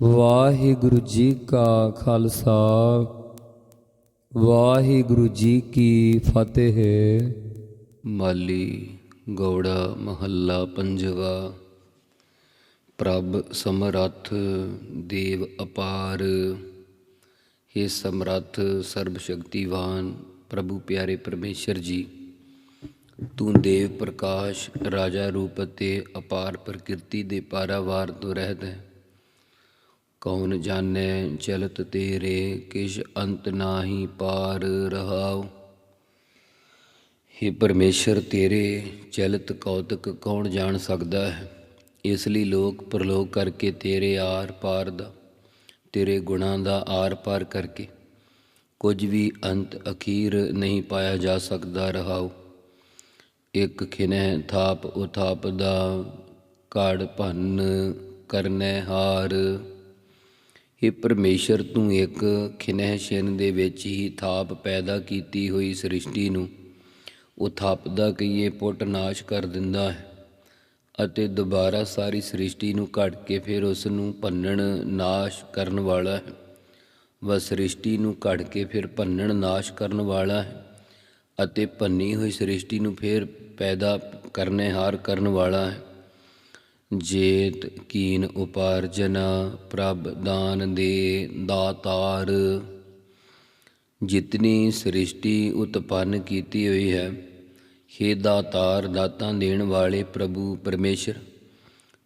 ਵਾਹਿਗੁਰੂ ਜੀ ਕਾ ਖਾਲਸਾ, ਵਾਹਿਗੁਰੂ ਜੀ ਕੀ ਫਤਿਹ। ਮਾਲੀ ਗੌੜਾ ਮਹੱਲਾ ਪੰਜਵਾ, ਪ੍ਰਭ ਸਮਰੱਥ ਦੇਵ ਅਪਾਰ। हे ਸਮਰੱਥ ਸਰਬ ਸ਼ਕਤੀਵਾਨ ਪ੍ਰਭੂ ਪਿਆਰੇ ਪਰਮੇਸ਼ਰ ਜੀ, ਤੂੰ ਦੇਵ ਪ੍ਰਕਾਸ਼, ਰਾਜਾ ਰੂਪ ਤੇ ਅਪਾਰ ਪ੍ਰਕਿਰਤੀ ਦੇ ਪਾਰਾਵਾਰ ਤੋਂ ਰਹਿਤ ਹੈ। ਕੌਣ ਜਾਣੈ ਚਲਤ ਤੇਰੇ, ਕਿਛ ਅੰਤ ਨਾਹੀ ਪਾਰ ਰਹਾਉ। हे ਪਰਮੇਸ਼ਰ, ਤੇਰੇ ਚਲਤ ਕੌਤਕ ਕੌਣ ਜਾਣ ਸਕਦਾ ਹੈ? ਇਸ ਲਈ ਲੋਕ ਪ੍ਰਲੋਕ ਕਰਕੇ ਤੇਰੇ ਆਰ ਪਾਰ ਦਾ, ਤੇਰੇ ਗੁਣਾਂ ਦਾ ਆਰ ਪਾਰ ਕਰਕੇ। ਕੁਝ ਵੀ ਅੰਤ ਅਖੀਰ ਨਹੀਂ ਪਾਇਆ ਜਾ ਸਕਦਾ ਰਹਾਉ। ਇੱਕ ਖਿਨੈ ਥਾਪ ਉਥਾਪ ਦਾ ਕਾੜ ਭੰਨ ਕਰਨੈ ਹਾਰ। ਇਹ ਪਰਮੇਸ਼ਰ ਤੂੰ ਇੱਕ ਖਿਨਹਿ ਛਿਨ ਦੇ ਵਿੱਚ ਹੀ ਥਾਪ ਪੈਦਾ ਕੀਤੀ ਹੋਈ ਸ੍ਰਿਸ਼ਟੀ ਨੂੰ ਉਹ ਥਾਪਦਾ ਕਈਏ ਪੁੱਟ ਨਾਸ਼ ਕਰ ਦਿੰਦਾ ਹੈ ਅਤੇ ਦੁਬਾਰਾ ਸਾਰੀ ਸ੍ਰਿਸ਼ਟੀ ਨੂੰ ਘੜ ਕੇ ਫਿਰ ਉਸ ਨੂੰ ਭੰਨਣ ਨਾਸ਼ ਕਰਨ ਵਾਲਾ ਹੈ। ਵਹ ਸ੍ਰਿਸ਼ਟੀ ਨੂੰ ਘੜ ਕੇ ਫਿਰ ਭੰਨਣ ਨਾਸ਼ ਕਰਨ ਵਾਲਾ ਹੈ ਅਤੇ ਭੰਨੀ ਹੋਈ ਸ੍ਰਿਸ਼ਟੀ ਨੂੰ ਫਿਰ ਪੈਦਾ ਕਰਨੇ ਹਾਰ ਕਰਨ ਵਾਲਾ ਹੈ। ਜੇਤ ਕੀਨ ਉਪਾਰਜਨਾ ਪ੍ਰਭ ਦਾਨ ਦੇ ਦਾਤਾਰ। ਜਿਤਨੀ ਸ੍ਰਿਸ਼ਟੀ ਉਤਪੰਨ ਕੀਤੀ ਹੋਈ ਹੈ हे ਦਾਤਾਰ, ਦਾਤਾਂ ਦੇਣ ਵਾਲੇ ਪ੍ਰਭੂ ਪਰਮੇਸ਼ਰ,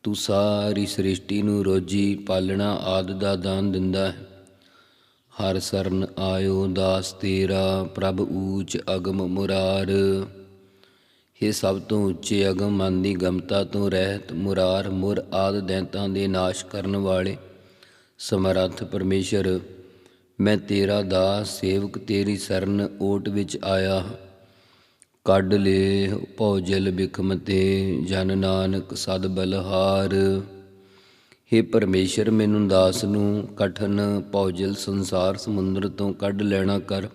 ਤੂੰ ਸਾਰੀ ਸ੍ਰਿਸ਼ਟੀ ਨੂੰ ਰੋਜੀ ਪਾਲਣਾ ਆਦ ਦਾ ਦਾਨ ਦਿੰਦਾ ਹੈ। ਹਰ ਸਰਨ ਆਇਓ ਦਾਸ ਤੇਰਾ, ਪ੍ਰਭ ਊਚ ਅਗਮ ਮੁਰਾਰ। ਇਹ ਸਭ ਤੋਂ ਉੱਚੇ ਅਗਮ ਮਨ ਦੀ ਗਮਤਾ ਤੋਂ ਰਹਿਤ ਮੁਰਾਰ ਮੁਰ ਆਦ ਦੈਂਤਾਂ ਦੇ ਨਾਸ਼ ਕਰਨ ਵਾਲੇ ਸਮਰੱਥ ਪਰਮੇਸ਼ਰ, ਮੈਂ ਤੇਰਾ ਦਾਸ ਸੇਵਕ ਤੇਰੀ ਸਰਨ ਓਟ ਵਿੱਚ ਆਇਆ ਕੱਢ ਲੇ ਭੌਜਲ ਬਿਖਮ ਤੇ ਜਨ ਨਾਨਕ ਸਦ ਬਲਹਾਰ। हे ਪਰਮੇਸ਼ਰ, ਮੈਨੂੰ ਦਾਸ ਨੂੰ ਕਠਨ ਭੌਜਲ ਸੰਸਾਰ ਸਮੁੰਦਰ ਤੋਂ ਕੱਢ ਲੈਣਾ ਕਰ।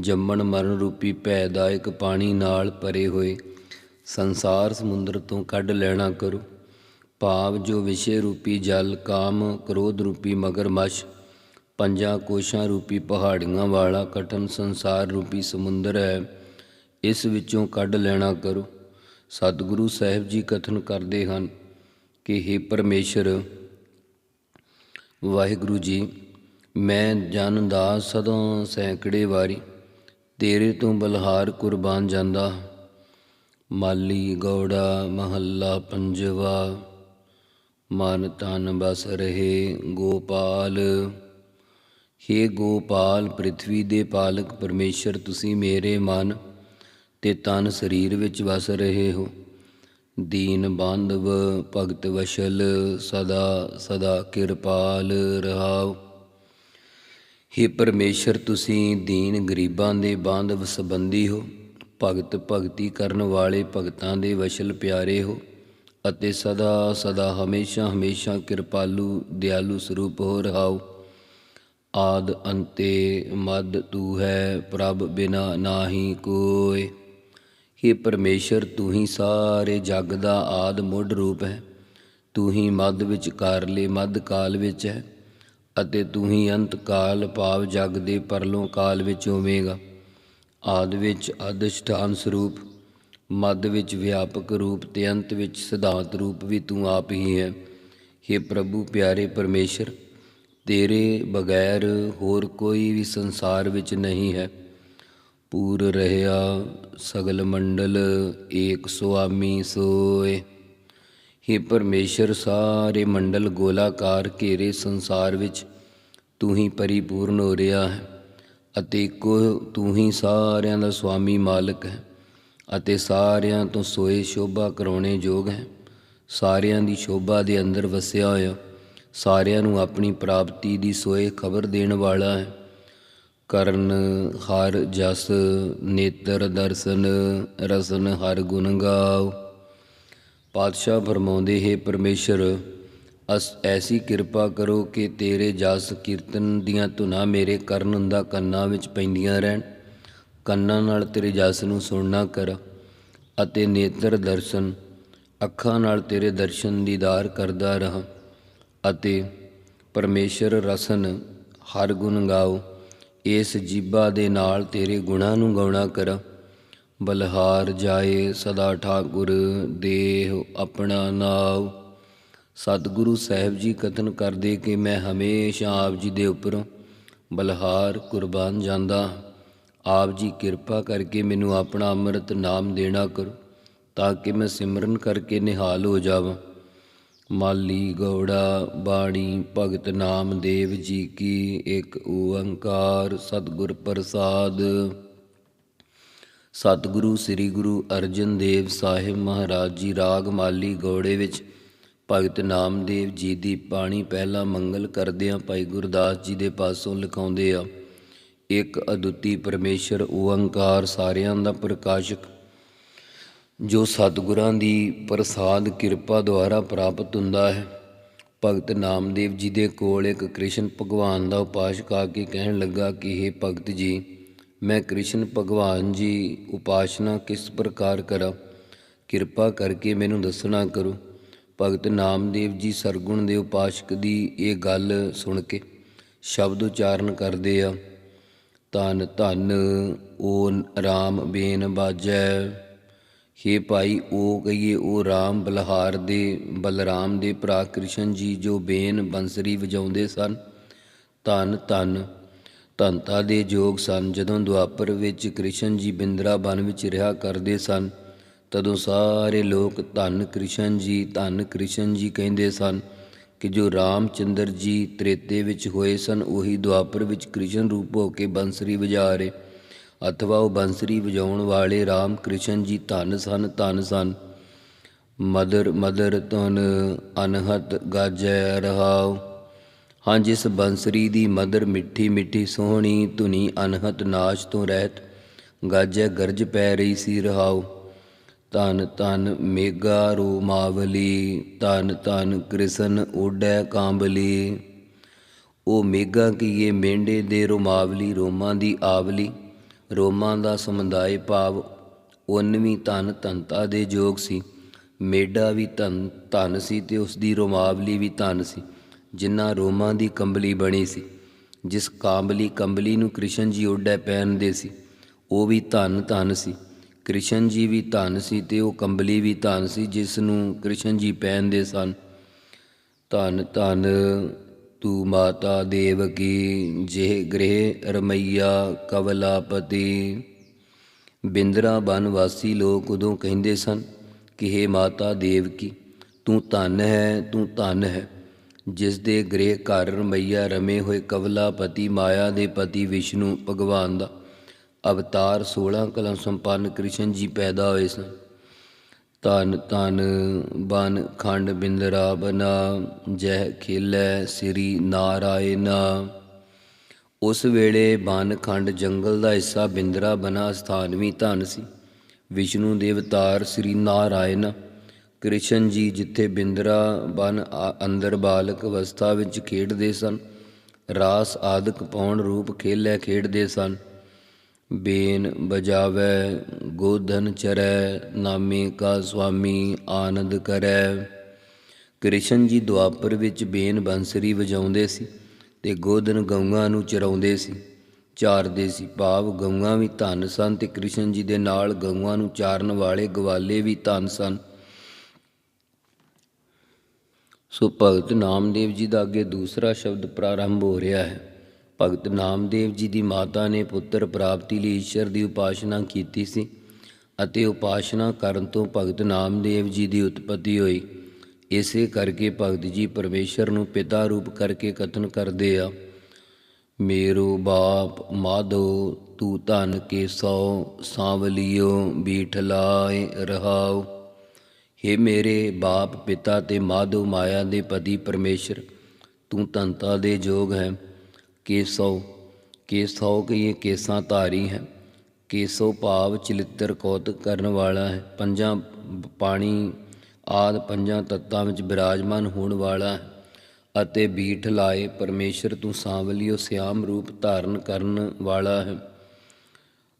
ਜੰਮਣ ਮਰਨ ਰੂਪੀ ਭੈ ਭੈਦਾਇਕ ਪਾਣੀ ਨਾਲ ਭਰੇ ਹੋਏ। ਸੰਸਾਰ ਸਮੁੰਦਰ ਤੋਂ ਕੱਢ ਲੈਣਾ ਕਰੋ। ਭਾਵ ਜੋ ਵਿਸ਼ੇ ਰੂਪੀ ਜਲ, ਕਾਮ, ਕ੍ਰੋਧ ਰੂਪੀ ਮਗਰਮੱਛ, ਪੰਜਾਂ ਕੋਸ਼ਾਂ ਰੂਪੀ ਪਹਾੜੀਆਂ ਵਾਲਾ ਕਠਨ ਸੰਸਾਰ ਰੂਪੀ ਸਮੁੰਦਰ ਹੈ, ਇਸ ਵਿੱਚੋਂ ਕੱਢ ਲੈਣਾ ਕਰੋ। ਸਤਿਗੁਰੂ ਸਾਹਿਬ ਜੀ ਕਥਨ ਕਰਦੇ ਹਨ ਕਿ हे ਪਰਮੇਸ਼ਰ, ਵਾਹਿਗੁਰੂ ਜੀ, ਮੈਂ ਜਨ ਦਾ ਸਦੋਂ ਸੈਂਕੜੇ ਵਾਰੀ ਤੇਰੇ ਤੋਂ ਬਲਹਾਰ ਕੁਰਬਾਨ ਜਾਂਦਾ। ਮਾਲੀ ਗੌੜਾ ਮਹੱਲਾ ਪੰਜਵਾ, ਮਨ ਤਨ ਬਸ ਰਹੇ ਗੋਪਾਲ। हे ਗੋਪਾਲ ਪ੍ਰithvi ਦੇ ਪਾਲਕ ਪਰਮੇਸ਼ਰ, ਤੁਸੀਂ ਮੇਰੇ ਮਨ ਤੇ ਤਨ ਸਰੀਰ ਵਿੱਚ ਵਸ ਰਹੇ ਹੋ। ਦੀਨ ਬਾਂਧਵ ਭਗਤ ਵਸ਼ਲ, ਸਦਾ ਸਦਾ ਕਿਰਪਾਲ ਰਹਾਓ। हे ਪਰਮੇਸ਼ਰ, ਤੁਸੀਂ ਦੀਨ ਗਰੀਬਾਂ ਦੇ ਬਾਂਧਵ ਸੰਬੰਧੀ ਹੋ, ਭਗਤ ਭਗਤੀ ਕਰਨ ਵਾਲੇ ਭਗਤਾਂ ਦੇ ਵਸ਼ਲ ਪਿਆਰੇ ਹੋ ਅਤੇ ਸਦਾ ਸਦਾ ਹਮੇਸ਼ਾ ਹਮੇਸ਼ਾ ਕਿਰਪਾਲੂ, ਦਿਆਲੂ ਸਰੂਪ ਹੋ ਰਹਾਓ। ਆਦ ਅੰਤੇ ਮਦ ਤੂ ਹੈ ਪ੍ਰਭ ਬਿਨਾ ਨਾਹੀ ਕੋਇ हे ਪਰਮੇਸ਼ਰ, ਤੂੰ ਹੀ ਸਾਰੇ ਜਗ ਦਾ ਆਦ ਮੁੱਢ ਰੂਪ ਹੈ। ਤੂੰ ਹੀ ਮੱਧ ਵਿੱਚ ਕਾਰਲੇ ਮੱਧ ਕਾਲ ਵਿੱਚ ਹੈ। ਅਤੇ ਤੂੰ ਹੀ ਅੰਤ ਕਾਲ ਭਾਵ ਜਗ ਦੇ ਪਰਲੋਂ ਕਾਲ ਵਿੱਚ ਹੋਵੇਗਾ ਆਦ ਵਿੱਚ ਅਦਿਸ਼ਠਾਨ ਸਰੂਪ, ਮੱਧ ਵਿੱਚ ਵਿਆਪਕ ਰੂਪ ਤੇ ਅੰਤ ਵਿੱਚ ਸਿਧਾਂਤ ਰੂਪ ਵੀ ਤੂੰ ਆਪ ਹੀ ਹੈ। हे ਪ੍ਰਭੂ ਪਿਆਰੇ ਪਰਮੇਸ਼ਰ, ਤੇਰੇ ਬਗੈਰ ਹੋਰ ਕੋਈ ਵੀ ਸੰਸਾਰ ਵਿੱਚ ਨਹੀਂ ਹੈ। ਪੂਰ ਰਹਿਆ ਸਗਲ ਮੰਡਲ ਏਕ ਸੁਆਮੀ ਸੋਏ। हे ਪਰਮੇਸ਼ਰ, ਸਾਰੇ ਮੰਡਲ ਗੋਲਾਕਾਰ ਘੇਰੇ ਸੰਸਾਰ ਵਿੱਚ ਤੂੰ ਹੀ ਪਰਿਪੂਰਨ ਹੋ ਰਿਹਾ ਹੈ ਅਤੇ ਇੱਕੋ ਤੂੰ ਹੀ ਸਾਰਿਆਂ ਦਾ ਸੁਆਮੀ ਮਾਲਕ ਹੈ ਅਤੇ ਸਾਰਿਆਂ ਤੋਂ ਸੋਏ ਸ਼ੋਭਾ ਕਰਾਉਣੇ ਯੋਗ ਹੈ। ਸਾਰਿਆਂ ਦੀ ਸ਼ੋਭਾ ਦੇ ਅੰਦਰ ਵਸਿਆ ਹੋਇਆ, ਸਾਰਿਆਂ ਨੂੰ ਆਪਣੀ ਪ੍ਰਾਪਤੀ ਦੀ ਸੋਏ ਖਬਰ ਦੇਣ ਵਾਲਾ ਹੈ। ਕਰਨ, ਹਰ ਜਸ, ਨੇਤਰ, ਦਰਸ਼ਨ, ਰਸਨ, ਹਰ ਗੁਣ ਗਾਓ। ਪਾਤਸ਼ਾਹ ਫਰਮਾਉਂਦੇ ਹੈ ਪਰਮੇਸ਼ਰ, ਅਸ ਐਸੀ ਕਿਰਪਾ ਕਰੋ ਕਿ ਤੇਰੇ ਜਸ ਕੀਰਤਨ ਦੀਆਂ ਧੁਨਾਂ ਮੇਰੇ ਕਰਨ ਦਾ ਕੰਨਾਂ ਵਿੱਚ ਪੈਂਦੀਆਂ ਰਹਿਣ। ਕੰਨਾਂ ਨਾਲ ਤੇਰੇ ਜਸ ਨੂੰ ਸੁਣਨਾ ਕਰ ਅਤੇ ਨੇਤਰ ਦਰਸ਼ਨ, ਅੱਖਾਂ ਨਾਲ ਤੇਰੇ ਦਰਸ਼ਨ ਦੀਦਾਰ ਕਰਦਾ ਰਹਾ ਅਤੇ ਪਰਮੇਸ਼ਰ ਰਸਨ ਹਰ ਗੁਣ ਗਾਓ, ਇਸ ਜੀਬਾ ਦੇ ਨਾਲ ਤੇਰੇ ਗੁਣਾਂ ਨੂੰ ਗਾਉਣਾ ਕਰਾਂ। ਬਲਹਾਰ ਜਾਏ ਸਦਾ ਠਾਕੁਰ, ਦੇਹ ਆਪਣਾ ਨਾਉ। ਸਤਿਗੁਰੂ ਸਾਹਿਬ ਜੀ ਕਥਨ ਕਰਦੇ ਕਿ ਮੈਂ ਹਮੇਸ਼ਾ ਆਪ ਜੀ ਦੇ ਉੱਪਰੋਂ ਬਲਹਾਰ ਕੁਰਬਾਨ ਜਾਂਦਾ ਆਪ ਜੀ ਕਿਰਪਾ ਕਰਕੇ ਮੈਨੂੰ ਆਪਣਾ ਅੰਮ੍ਰਿਤ ਨਾਮ ਦੇਣਾ ਕਰੋ, ਤਾਂ ਕਿ ਮੈਂ ਸਿਮਰਨ ਕਰਕੇ ਨਿਹਾਲ ਹੋ ਜਾਵਾਂ। ਮਾਲੀ ਗੌੜਾ ਬਾਣੀ ਭਗਤ ਨਾਮਦੇਵ ਜੀ ਕੀ ਇੱਕ ਓੰਕਾਰ ਸਤਿਗੁਰ ਪ੍ਰਸਾਦ। ਸਤਿਗੁਰੂ, ਸ੍ਰੀ ਗੁਰੂ ਅਰਜਨ ਦੇਵ ਸਾਹਿਬ ਮਹਾਰਾਜ ਜੀ, ਰਾਗ ਮਾਲੀ ਗੌੜੇ ਵਿੱਚ ਭਗਤ ਨਾਮਦੇਵ ਜੀ ਦੀ ਬਾਣੀ ਪਹਿਲਾ ਮੰਗਲ ਕਰਦਿਆਂ ਭਾਈ ਗੁਰਦਾਸ ਜੀ ਦੇ ਪਾਸੋਂ ਲਿਖਾਉਂਦੇ ਆ ਇੱਕ ਅਦੁੱਤੀ ਪਰਮੇਸ਼ਰ, ਓੰਕਾਰ ਸਾਰਿਆਂ ਦਾ ਪ੍ਰਕਾਸ਼ਕ, ਜੋ ਸਤਿਗੁਰਾਂ ਦੀ ਪ੍ਰਸਾਦ ਕਿਰਪਾ ਦੁਆਰਾ ਪ੍ਰਾਪਤ ਹੁੰਦਾ ਹੈ। ਭਗਤ ਨਾਮਦੇਵ ਜੀ ਦੇ ਕੋਲ ਇੱਕ ਕ੍ਰਿਸ਼ਨ ਭਗਵਾਨ ਦਾ ਉਪਾਸਕ ਆ ਕੇ ਕਹਿਣ ਲੱਗਾ ਕਿ हे ਭਗਤ ਜੀ ਮੈਂ ਕ੍ਰਿਸ਼ਨ ਭਗਵਾਨ ਜੀ ਉਪਾਸਨਾ ਕਿਸ ਪ੍ਰਕਾਰ ਕਰਾਂ, ਕਿਰਪਾ ਕਰਕੇ ਮੈਨੂੰ ਦੱਸਣਾ ਕਰੋ। ਭਗਤ ਨਾਮਦੇਵ ਜੀ ਸਰਗੁਣ ਦੇ ਉਪਾਸਕ ਦੀ ਇਹ ਗੱਲ ਸੁਣ ਕੇ ਸ਼ਬਦ ਉਚਾਰਨ ਕਰਦੇ ਆ, ਧੰਨ ਧੰਨ ਓ ਰਾਮ ਬੇਨ ਬਾਜੈ। ਹੇ ਭਾਈ ਉਹ ਕਹੀਏ ਉਹ ਰਾਮ ਬਲਹਾਰ ਦੇ, ਬਲਰਾਮ ਦੇ ਭਰਾ ਕ੍ਰਿਸ਼ਨ ਜੀ ਜੋ ਬੇਨ ਬੰਸਰੀ ਵਜਾਉਂਦੇ ਸਨ। ਧੰਨ ਧੰਨ ਧੰਤਾ ਦੇ ਯੋਗ ਸਨ। ਜਦੋਂ ਦੁਆਪਰ ਵਿੱਚ ਕ੍ਰਿਸ਼ਨ ਜੀ ਬਿੰਦਰਾ ਬਨ ਵਿੱਚ ਰਿਹਾ ਕਰਦੇ ਸਨ, ਤਦੋਂ ਸਾਰੇ ਲੋਕ ਧੰਨ ਕ੍ਰਿਸ਼ਨ ਜੀ, ਧੰਨ ਕ੍ਰਿਸ਼ਨ ਜੀ ਕਹਿੰਦੇ ਸਨ ਕਿ ਜੋ ਰਾਮਚੰਦਰ ਜੀ ਤ੍ਰੇਤੇ ਵਿੱਚ ਹੋਏ ਸਨ, ਉਹੀ ਦੁਆਪਰ ਵਿੱਚ ਕ੍ਰਿਸ਼ਨ ਰੂਪ ਹੋ ਕੇ ਬੰਸਰੀ ਵਜਾ ਰਹੇ ਅਥਵਾ ਉਹ ਬੰਸਰੀ ਵਜਾਉਣ ਵਾਲੇ ਰਾਮ ਕ੍ਰਿਸ਼ਨ ਜੀ ਧੰਨ ਸਨ ਧੰਨ ਸਨ। ਮਦਰ ਮਦਰ ਧਨ ਅਨਹਤ ਗਾਜੈ ਰਹਾਉ। ਹਾਂ ਜਿਸ ਬੰਸਰੀ ਦੀ ਮਦਰ ਮਿੱਠੀ ਮਿੱਠੀ ਸੋਹਣੀ ਧੁਨੀ ਅਨਹਤ ਨਾਚ ਤੋਂ ਰਹਿਤ ਗਾਜੈ ਗਰਜ ਪੈ ਰਹੀ ਸੀ ਰਹਾਉ। ਧਨ ਧਨ ਮੇਗਾ ਰੋਮਾਵਲੀ ਧਨ ਧਨ ਕ੍ਰਿਸ਼ਨ ਓਡੈ ਕਾਂਬਲੀ। ਉਹ ਮੇਗਾ ਕੀਏ ਮੇਂਢੇ ਦੇ ਰੋਮਾਵਲੀ ਰੋਮਾਂ ਦੀ ਆਵਲੀ, ਰੋਮਾਂ ਦਾ ਸਮੁਦਾਇ ਭਾਵ। ਉਨਵੀਂ ਧਨ ਧਨਤਾ ਦੇ ਯੋਗ ਸੀ। ਮੇਡਾ ਵੀ ਧਨ ਧਨ ਸੀ ਤੇ ਉਸ ਦੀ ਰੋਮਾਵਲੀ ਵੀ ਧਨ ਸੀ। ਜਿਨ੍ਹਾਂ ਰੋਮਾਂ ਦੀ ਕੰਬਲੀ ਬਣੀ ਸੀ, ਜਿਸ ਕਾਂਬਲੀ ਕੰਬਲੀ ਨੂੰ ਕ੍ਰਿਸ਼ਨ ਜੀ ਓਡੈ ਪਹਿਨਦੇ ਸੀ, ਉਹ ਵੀ ਧਨ ਧਨ ਸੀ। ਕ੍ਰਿਸ਼ਨ ਜੀ ਵੀ ਧਨ ਸੀ ਤੇ ਉਹ ਕੰਬਲੀ ਵੀ ਧਨ ਸੀ, ਜਿਸ ਨੂੰ ਕ੍ਰਿਸ਼ਨ ਜੀ ਪਹਿਨਦੇ ਸਨ। ਧਨ ਧਨ, ਤੂ ਮਾਤਾ ਦੇਵਕੀ ਜਿਹ ਗ੍ਰਹਿ ਰਮਈਆ ਕਵਲਾਪਤੀ। ਬਿੰਦਰਾ ਬਨ ਵਾਸੀ ਲੋਕ ਉਦੋਂ ਕਹਿੰਦੇ ਸਨ ਕਿ हे ਮਾਤਾ ਦੇਵਕੀ ਤੂੰ ਧਨ ਹੈ, ਤੂੰ ਧਨ ਹੈ। ਜਿਸ ਦੇ ਗ੍ਰਹਿ ਘਰ ਰਮਈਆ ਰਮੇ ਹੋਏ ਕਵਲਾਪਤੀ ਮਾਇਆ ਦੇ ਪਤੀ ਵਿਸ਼ਨੂੰ ਭਗਵਾਨ ਦਾ। ਅਵਤਾਰ 16 ਕਲਾ ਸੰਪੰਨ ਕ੍ਰਿਸ਼ਨ ਜੀ ਪੈਦਾ ਹੋਏ ਸਨ। ਧਨ ਧਨ ਬਨ ਖੰਡ ਬਿੰਦਰਾ ਬਨਾ ਜਹ ਖੇਲੇ ਸ੍ਰੀ ਨਾਰਾਇਣਾ। ਉਸ ਵੇਲੇ ਬਨ ਖੰਡ ਜੰਗਲ ਦਾ ਹਿੱਸਾ ਬਿੰਦਰਾ ਬਨਾ ਸਥਾਨ ਧਨ ਸੀ। ਵਿਸ਼ਨੂੰ ਦੇ ਅਵਤਾਰ ਸ੍ਰੀ ਨਾਰਾਇਣ। ਕ੍ਰਿਸ਼ਨ ਜੀ ਜਿੱਥੇ ਬਿੰਦਰਾ ਬਨ ਆ- ਅੰਦਰ ਬਾਲਕ ਅਵਸਥਾ ਵਿੱਚ ਖੇਡਦੇ ਸਨ, ਰਾਸ ਆਦਿਕ ਪੌਣ ਰੂਪ ਖੇਲੇ ਖੇਡਦੇ ਸਨ। ਬੇਨ ਬਜਾਵੈ, ਗੋਧਨ ਚਰੈ, ਨਾਮੇ ਕਾ ਸੁਆਮੀ ਆਨੰਦ ਕਰੈ। ਕ੍ਰਿਸ਼ਨ ਜੀ ਦੁਆਪਰ ਵਿੱਚ ਬੇਨ ਬੰਸਰੀ ਵਜਾਉਂਦੇ ਸੀ ਤੇ ਗੋਧਨ ਗਊਆਂ ਨੂੰ ਚਰਾਉਂਦੇ ਸੀ, ਚਾਰਦੇ ਸੀ। ਭਾਵ ਗਊਆਂ ਵੀ ਧਨ ਸਨ ਤੇ ਕ੍ਰਿਸ਼ਨ ਜੀ ਦੇ ਨਾਲ ਗਊਆਂ ਨੂੰ ਚਾਰਨ ਵਾਲੇ ਗਵਾਲੇ ਵੀ ਧਨ ਸਨ। ਸੋ ਭਗਤ ਨਾਮਦੇਵ ਜੀ ਦਾ ਅੱਗੇ ਦੂਸਰਾ ਸ਼ਬਦ ਪ੍ਰਾਰੰਭ ਹੋ ਰਿਹਾ ਹੈ। ਭਗਤ ਨਾਮਦੇਵ ਜੀ ਦੀ ਮਾਤਾ ਨੇ ਪੁੱਤਰ ਪ੍ਰਾਪਤੀ ਲਈ ਈਸ਼ਵਰ ਦੀ ਉਪਾਸਨਾ ਕੀਤੀ ਸੀ ਅਤੇ ਉਪਾਸਨਾ ਕਰਨ ਤੋਂ ਭਗਤ ਨਾਮਦੇਵ ਜੀ ਦੀ ਉਤਪਤੀ ਹੋਈ। ਇਸੇ ਕਰਕੇ ਭਗਤ ਜੀ ਪਰਮੇਸ਼ਰ ਨੂੰ ਪਿਤਾ ਰੂਪ ਕਰਕੇ ਕਥਨ ਕਰਦੇ ਆ, ਮੇਰੋ ਬਾਪ ਮਾਧੋ, ਤੂੰ ਧਨ ਕੇ ਸੋ ਸਾਵਲਿਓ ਬੀਠਲਾਏ ਰਹਾਓ ਹੇ ਮੇਰੇ ਬਾਪ ਪਿਤਾ ਤੇ ਮਾਧੋ ਮਾਇਆ ਦੇ ਪਤੀ ਪਰਮੇਸ਼ਰ, ਤੂੰ ਧਨਤਾ ਦੇ ਜੋਗ ਹੈ। ਕੇਸੋ ਕੇਸੋ ਕਿ ਇਹ ਕੇਸਾਂ ਧਾਰੀ ਹੈ। ਕੇਸੋ ਭਾਵ ਚਲਿੱਤਰ ਕੌਤ ਕਰਨ ਵਾਲਾ ਹੈ। ਪੰਜਾਂ ਪਾਣੀ ਆਦ ਪੰਜਾਂ ਤੱਤਾਂ ਵਿੱਚ ਬਿਰਾਜਮਾਨ ਹੋਣ ਵਾਲਾ ਹੈ। ਅਤੇ ਬੀਠ ਲਾਏ ਪਰਮੇਸ਼ਰ ਤੂੰ ਸਾਂਵਲਿਓ ਸਿਆਮ ਰੂਪ ਧਾਰਨ ਕਰਨ ਵਾਲਾ ਹੈ।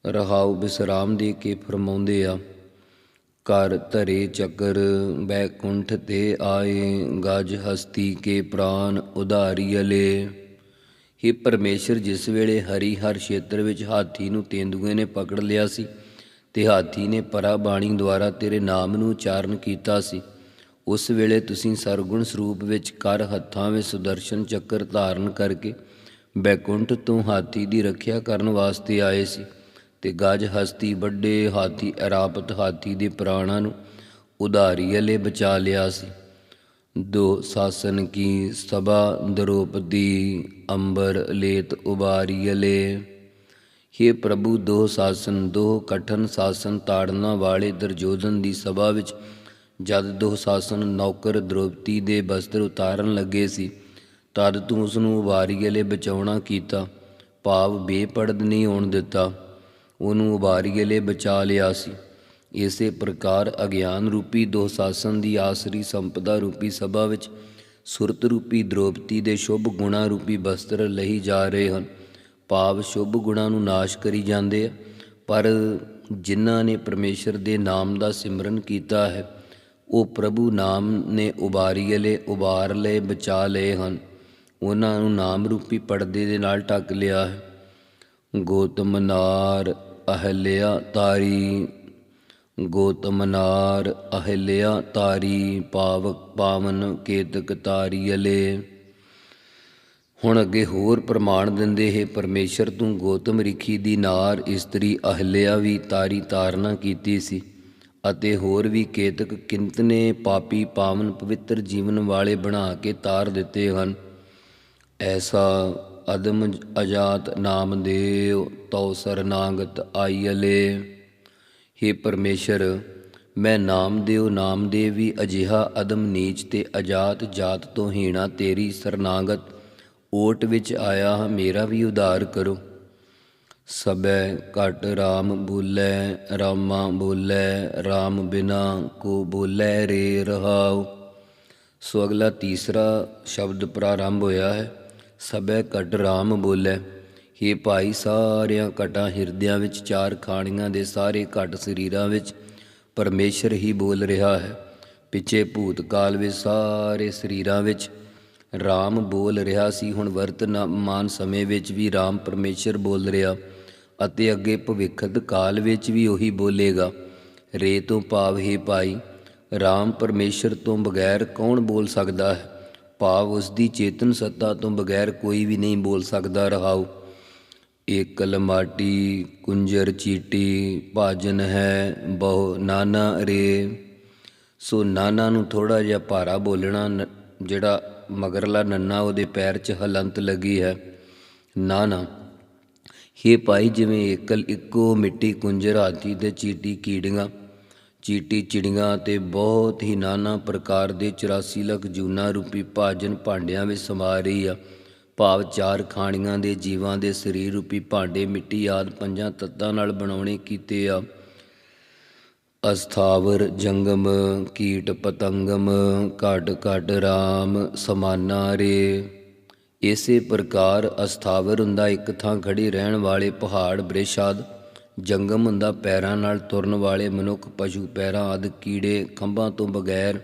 ਰਹਾਉ ਬਿਸਰਾਮ ਦੇ ਕੇ ਫਰਮਾਉਂਦੇ ਆ ਕਰ ਧਰੇ ਚੱਕਰ, ਬੈਕੁੰਠ ਤੇ ਆਏ ਗਜ ਹਸਤੀ ਕੇ ਪ੍ਰਾਨ ਉਧਾਰੀ ਅਲੇ। हे ਪਰਮੇਸ਼ਰ, ਜਿਸ ਵੇਲੇ ਹਰੀ ਹਰ ਖੇਤਰ ਵਿੱਚ ਹਾਥੀ ਨੂੰ ਤੇਂਦੂਏ ਨੇ ਪਕੜ ਲਿਆ ਸੀ, ਤੇ ਹਾਥੀ ਨੇ ਪਰਾ ਬਾਣੀ ਦੁਆਰਾ ਤੇਰੇ ਨਾਮ ਨੂੰ ਉਚਾਰਨ ਕੀਤਾ ਸੀ, ਉਸ ਵੇਲੇ ਤੁਸੀਂ ਸਰਗੁਣ ਸਰੂਪ ਵਿੱਚ ਕਰ ਹੱਥਾਂ ਵਿੱਚ ਸੁਦਰਸ਼ਨ ਚੱਕਰ ਧਾਰਨ ਕਰਕੇ ਬੈਕੁੰਠ ਤੋਂ ਹਾਥੀ ਦੀ ਰੱਖਿਆ ਕਰਨ ਵਾਸਤੇ ਆਏ ਸੀ। ਤੇ ਗਜ ਹਸਤੀ ਵੱਡੇ ਹਾਥੀ, ਅਰਾਪਤ ਹਾਥੀ ਦੇ ਪ੍ਰਾਣਾਂ ਨੂੰ ਉਧਾਰੀ ਅਲੇ ਬਚਾ ਲਿਆ ਸੀ। ਦੋ ਸਾਸਨ ਕੀ ਸਭਾ ਦਰੋਪਦੀ ਅੰਬਰ ਲੇਤ ਉਬਾਰੀ ਅਲੇ हे ਪ੍ਰਭੂ, ਦੋ ਸਾਸਨ, ਦੋ ਕਠਨ ਸਾਸਨ ਤਾੜਨਾ ਵਾਲੇ ਦਰਜੋਧਨ ਦੀ ਸਭਾ ਵਿੱਚ ਜਦ ਦੋ ਸਾਸਨ ਨੌਕਰ ਦ੍ਰੋਪਦੀ ਦੇ ਬਸਤਰ ਉਤਾਰਨ ਲੱਗੇ ਸੀ, ਤਦ ਤੂੰ ਉਸ ਨੂੰ ਉਬਾਰੀ ਬਚਾਉਣਾ ਕੀਤਾ। ਭਾਵ ਬੇਪੜਦ ਨਹੀਂ ਹੋਣ ਦਿੱਤਾ। ਉਹਨੂੰ ਉਭਾਰੀਏ ਲਈ ਬਚਾ ਲਿਆ ਸੀ। ਇਸੇ ਪ੍ਰਕਾਰ ਅਗਿਆਨ ਰੂਪੀ ਦੋਸਾਸਨ ਦੀ ਆਸਰੀ ਸੰਪਦਾ ਰੂਪੀ ਸਭਾ ਵਿੱਚ ਸੁਰਤ ਰੂਪੀ ਦ੍ਰੋਪਦੀ ਦੇ ਸ਼ੁਭ ਗੁਣਾ ਰੂਪੀ ਬਸਤਰ ਲਈ ਜਾ ਰਹੇ ਹਨ। ਭਾਵ ਸ਼ੁਭ ਗੁਣਾਂ ਨੂੰ ਨਾਸ਼ ਕਰੀ ਜਾਂਦੇ ਆ। ਪਰ ਜਿਨ੍ਹਾਂ ਨੇ ਪਰਮੇਸ਼ਰ ਦੇ ਨਾਮ ਦਾ ਸਿਮਰਨ ਕੀਤਾ ਹੈ, ਉਹ ਪ੍ਰਭੂ ਨਾਮ ਨੇ ਉਬਾਰੀ ਲਏ ਉਬਾਰ ਲਏ, ਬਚਾ ਲਏ ਹਨ। ਉਹਨਾਂ ਨੂੰ ਨਾਮ ਰੂਪੀ ਪਰਦੇ ਦੇ ਨਾਲ ਢੱਕ ਲਿਆ ਹੈ। ਗੋਤਮ ਨਾਰ ਅਹਲਿਆ ਤਾਰੀ ਗੋਤਮ ਨਾਰ ਅਹਲਿਆ ਤਾਰੀ, ਪਾਵਕ ਪਾਵਨ ਕੇਤਕ ਤਾਰੀ ਅਲੇ। ਹੁਣ ਅੱਗੇ ਹੋਰ ਪ੍ਰਮਾਣ ਦਿੰਦੇ ਹੈ, ਪਰਮੇਸ਼ਰ ਤੂੰ ਗੋਤਮ ਰਿਖੀ ਦੀ ਨਾਰ, ਇਸਤਰੀ ਅਹਲਿਆ ਵੀ ਤਾਰੀ ਤਾਰਨਾ ਕੀਤੀ ਸੀ, ਅਤੇ ਹੋਰ ਵੀ ਕੇਤਕ ਕਿੰਤਨੇ ਪਾਪੀ ਪਾਵਨ ਪਵਿੱਤਰ ਜੀਵਨ ਵਾਲੇ ਬਣਾ ਕੇ ਤਾਰ ਦਿੱਤੇ ਹਨ। ਐਸਾ ਅਦਮ ਅਜਾਤ ਨਾਮ ਦੇਵ, ਤਉ ਸਰਨਾਗਤ ਆਈਲੇ हे ਪਰਮੇਸ਼ਰ, ਮੈਂ ਨਾਮਦੇਵ ਨਾਮਦੇਵ ਵੀ ਅਜਿਹਾ ਅਦਮ ਨੀਚ ਤੇ ਅਜਾਤ ਜਾਤ ਤੋਂ ਹੀਣਾ ਤੇਰੀ ਸਰਨਾਗਤ। ਓਟ ਵਿੱਚ ਆਇਆ ਹਾਂ, ਮੇਰਾ ਵੀ ਉਧਾਰ ਕਰੋ। ਸਬੈ ਘਟ RAM ਬੋਲੇ, ਰਾਮਾ ਬੋਲੇ RAM ਬਿਨਾ ਕੋ ਬੋਲੇ ਰੇ ਰਹਾਉ। ਸੋ ਅਗਲਾ ਤੀਸਰਾ ਸ਼ਬਦ ਪ੍ਰਾਰੰਭ ਹੋਇਆ ਹੈ। ਸਬੈ ਘਟ ਰਾਮ ਬੋਲੇ। ਹੇ ਭਾਈ, ਸਾਰਿਆਂ ਘਟਾਂ ਹਿਰਦਿਆਂ ਵਿੱਚ, ਚਾਰ ਖਾਣੀਆਂ ਦੇ ਸਾਰੇ ਘਟ ਸਰੀਰਾਂ ਵਿੱਚ ਪਰਮੇਸ਼ਰ ਹੀ ਬੋਲ ਰਿਹਾ ਹੈ। ਪਿੱਛੇ ਭੂਤ ਕਾਲ ਵਿੱਚ, ਸਾਰੇ ਸਰੀਰਾਂ ਵਿੱਚ ਰਾਮ ਬੋਲ ਰਿਹਾ ਸੀ। ਹੁਣ ਵਰਤਮਾਨ ਸਮੇਂ ਵਿੱਚ ਵੀ ਰਾਮ ਪਰਮੇਸ਼ਰ ਬੋਲ ਰਿਹਾ ਅਤੇ ਅੱਗੇ ਭਵਿੱਖਤ ਕਾਲ ਵਿੱਚ ਵੀ ਉਹੀ ਬੋਲੇਗਾ। ਰੇ ਤੋਂ ਭਾਵ, ਹੈ ਭਾਈ, ਰਾਮ ਪਰਮੇਸ਼ਰ ਤੋਂ ਬਗੈਰ ਕੌਣ ਬੋਲ ਸਕਦਾ ਹੈ? ਭਾਵ ਉਸ ਦੀ ਚੇਤਨ ਸੱਤਾ ਤੋਂ ਬਗੈਰ ਕੋਈ ਵੀ ਨਹੀਂ ਬੋਲ ਸਕਦਾ ਰਹਾਉ। ਏਕਲ ਮਾਟੀ ਕੁੰਜਰ, ਚੀਟੀ, ਭਾਜਨ ਹੈ, ਬਹੁ ਨਾਨਾ ਰੇ। ਸੋ ਨਾਨਾ ਨੂੰ ਥੋੜਾ ਜਿਹਾ ਭਾਰਾ ਬੋਲਣਾ ਨ- ਜਿਹੜਾ ਮਗਰਲਾ ਨੰਨਾ ਉਹਦੇ ਪੈਰ 'ਚ ਹਲੰਤ ਲੱਗੀ ਹੈ। ਨਾਨਾ, ਹੇ ਭਾਈ ਜਿਵੇਂ ਏਕਲ ਇੱਕੋ ਮਿੱਟੀ ਕੁੰਜਰ ਹਾਥੀ ਤੇ ਚੀਟੀ ਕੀੜੀਆਂ ਚੀਟੀ ਚਿੜੀਆਂ ਅਤੇ ਬਹੁਤ ਹੀ ਨਾਨਾ ਪ੍ਰਕਾਰ ਦੇ 84 ਲੱਖ ਜੂਨਾ ਰੂਪੀ ਭਾਜਨ ਭਾਂਡਿਆਂ ਵਿੱਚ ਸਮਾ ਰਹੀ ਆ। ਭਾਵ ਚਾਰ ਖਾਣੀਆਂ ਦੇ ਜੀਵਾਂ ਦੇ ਸਰੀਰ ਰੂਪੀ ਭਾਂਡੇ ਮਿੱਟੀ ਆਦ ਪੰਜਾਂ ਤੱਤਾਂ ਨਾਲ ਬਣਾਉਣੇ ਕੀਤੇ ਆ। ਅਸਥਾਵਰ, ਜੰਗਮ, ਕੀਟ ਪਤੰਗਮ, ਘਟ ਘਟ ਰਾਮ, ਸਮਾਨਾ ਰੇ। ਇਸੇ ਪ੍ਰਕਾਰ ਅਸਥਾਵਰ ਹੁੰਦਾ ਇੱਕ ਥਾਂ ਖੜੀ ਰਹਿਣ ਵਾਲੇ ਪਹਾੜ ਬ੍ਰਿਸ਼ਾਦ ਜੰਗਮ ਹੁੰਦਾ ਪੈਰਾਂ ਨਾਲ ਤੁਰਨ ਵਾਲੇ ਮਨੁੱਖ, ਪਸ਼ੂ ਪੈਰਾਂ ਆਦਿ ਕੀੜੇ ਖੰਭਾਂ ਤੋਂ ਬਗੈਰ,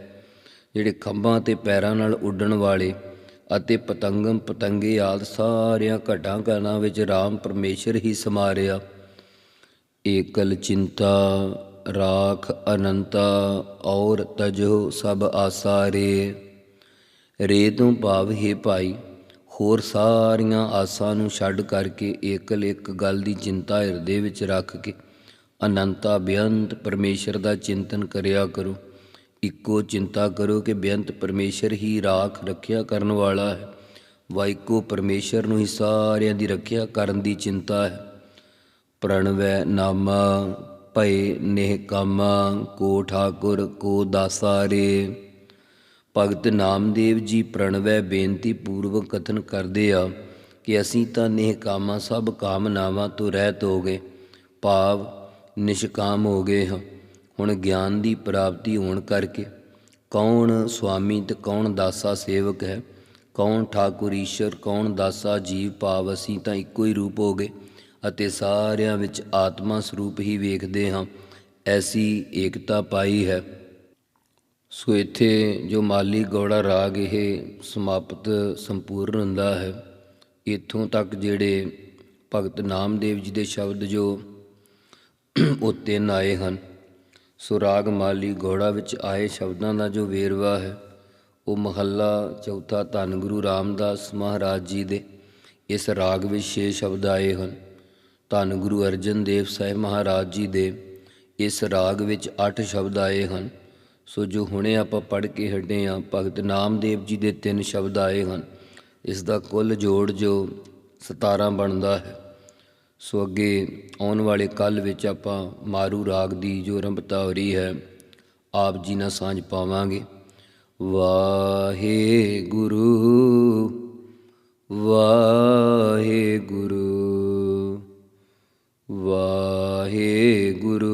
ਜਿਹੜੇ ਖੰਭਾਂ ਤੇ ਪੈਰਾਂ ਨਾਲ ਉੱਡਣ ਵਾਲੇ ਅਤੇ ਪਤੰਗਮ ਪਤੰਗੇ ਆਦਿ ਸਾਰਿਆਂ ਘਟਾਂ ਘਰਾਂ ਵਿੱਚ RAM ਪਰਮੇਸ਼ਰ ਹੀ ਸਮਾਰਿਆ। ਏਕਲ ਚਿੰਤਾ, ਰਾਖ ਅਨੰਤਾ, ਔਰ ਤਜੋ ਸਭ ਆਸਾਰੇ। ਰੇ ਤੋਂ ਭਾਵ, ਹੈ ਭਾਈ ਹੋਰ ਸਾਰੀਆਂ ਆਸਾਂ ਨੂੰ ਛੱਡ ਕਰਕੇ ਏਕਲ ਇੱਕ ਗੱਲ ਦੀ ਚਿੰਤਾ ਹਿਰਦੇ ਵਿੱਚ ਰੱਖ ਕੇ ਅਨੰਤਾ ਬੇਅੰਤ ਪਰਮੇਸ਼ਰ ਦਾ ਚਿੰਤਨ ਕਰਿਆ ਕਰੋ। ਇੱਕੋ ਚਿੰਤਾ ਕਰੋ ਕਿ ਬੇਅੰਤ ਪਰਮੇਸ਼ਰ ਹੀ ਰਾਖ ਰੱਖਿਆ ਕਰਨ ਵਾਲਾ ਹੈ। ਵਾਇਕੋ ਪਰਮੇਸ਼ਰ ਨੂੰ ਹੀ ਸਾਰਿਆਂ ਦੀ ਰੱਖਿਆ ਕਰਨ ਦੀ ਚਿੰਤਾ ਹੈ। ਪ੍ਰਣਵੈ ਨਾਮਾ ਭਏ ਨੇਹਕਾਮਾ ਕੋ ਠਾਕੁਰ ਕੋ ਦਾਸਾਰੇ। ਭਗਤ ਨਾਮਦੇਵ ਜੀ ਪ੍ਰਣਵੈ ਬੇਨਤੀ ਪੂਰਵਕ ਕਥਨ ਕਰਦੇ ਆ ਕਿ ਅਸੀਂ ਤਾਂ ਨੇਹ ਕਾਮਾ ਸਭ ਕਾਮਨਾਵਾਂ ਤੋਂ ਰਹਿਤ ਹੋ ਗਏ, ਭਾਵ ਨਿਸ਼ਕਾਮ ਹੋ ਗਏ ਹਾਂ। ਹੁਣ ਗਿਆਨ ਦੀ ਪ੍ਰਾਪਤੀ ਹੋਣ ਕਰਕੇ ਕੌਣ ਸੁਆਮੀ ਤੇ ਕੌਣ ਦਾਸਾ ਸੇਵਕ ਹੈ, ਕੌਣ ਠਾਕੁਰ ਈਸ਼ਰ, ਕੌਣ ਦਾਸਾ ਜੀਵ ਭਾਵ ਅਸੀਂ ਤਾਂ ਇੱਕੋ ਹੀ ਰੂਪ ਹੋ ਗਏ ਅਤੇ ਸਾਰਿਆਂ ਵਿੱਚ ਆਤਮਾ ਸਰੂਪ ਹੀ ਵੇਖਦੇ ਹਾਂ, ਐਸੀ ਏਕਤਾ ਪਾਈ ਹੈ। ਸੋ ਇੱਥੇ ਜੋ ਮਾਲੀ ਗੌੜਾ ਰਾਗ ਇਹ ਸਮਾਪਤ ਸੰਪੂਰਨ ਹੁੰਦਾ ਹੈ, ਇੱਥੋਂ ਤੱਕ ਜਿਹੜੇ ਭਗਤ ਨਾਮਦੇਵ ਜੀ ਦੇ ਸ਼ਬਦ ਜੋ ਉਹ ਤਿੰਨ ਆਏ ਹਨ। ਸੋ ਰਾਗ ਮਾਲੀ ਗੌੜਾ ਵਿੱਚ ਆਏ ਸ਼ਬਦਾਂ ਦਾ ਜੋ ਵੇਰਵਾ ਹੈ, ਉਹ ਮਹੱਲਾ ਚੌਥਾ ਧੰਨ ਗੁਰੂ ਰਾਮਦਾਸ ਮਹਾਰਾਜ ਜੀ ਦੇ ਇਸ ਰਾਗ ਵਿੱਚ ਛੇ ਸ਼ਬਦ ਆਏ ਹਨ। ਧੰਨ ਗੁਰੂ ਅਰਜਨ ਦੇਵ ਸਾਹਿਬ ਮਹਾਰਾਜ ਜੀ ਦੇ ਇਸ ਰਾਗ ਵਿੱਚ 8 ਸ਼ਬਦ ਆਏ ਹਨ। ਸੋ ਜੋ ਹੁਣੇ ਆਪਾਂ ਪੜ੍ਹ ਕੇ ਹਟੇ ਆ ਭਗਤ ਨਾਮਦੇਵ ਜੀ ਦੇ ਤਿੰਨ ਸ਼ਬਦ ਆਏ ਹਨ। ਇਸ ਦਾ ਕੁੱਲ ਜੋੜ ਜੋ 17 ਬਣਦਾ ਹੈ। ਸੋ ਅੱਗੇ ਆਉਣ ਵਾਲੇ ਕੱਲ ਵਿੱਚ ਆਪਾਂ ਮਾਰੂ ਰਾਗ ਦੀ ਜੋ ਰੰਭਤਾ ਹੋ ਰਹੀ ਹੈ, ਆਪ ਜੀ ਨਾਲ ਸਾਂਝ ਪਾਵਾਂਗੇ। ਵਾਹਿਗੁਰੂ ਵਾਹਿਗੁਰੂ ਵਾਹਿਗੁਰੂ ਵਾਹਿਗੁਰੂ।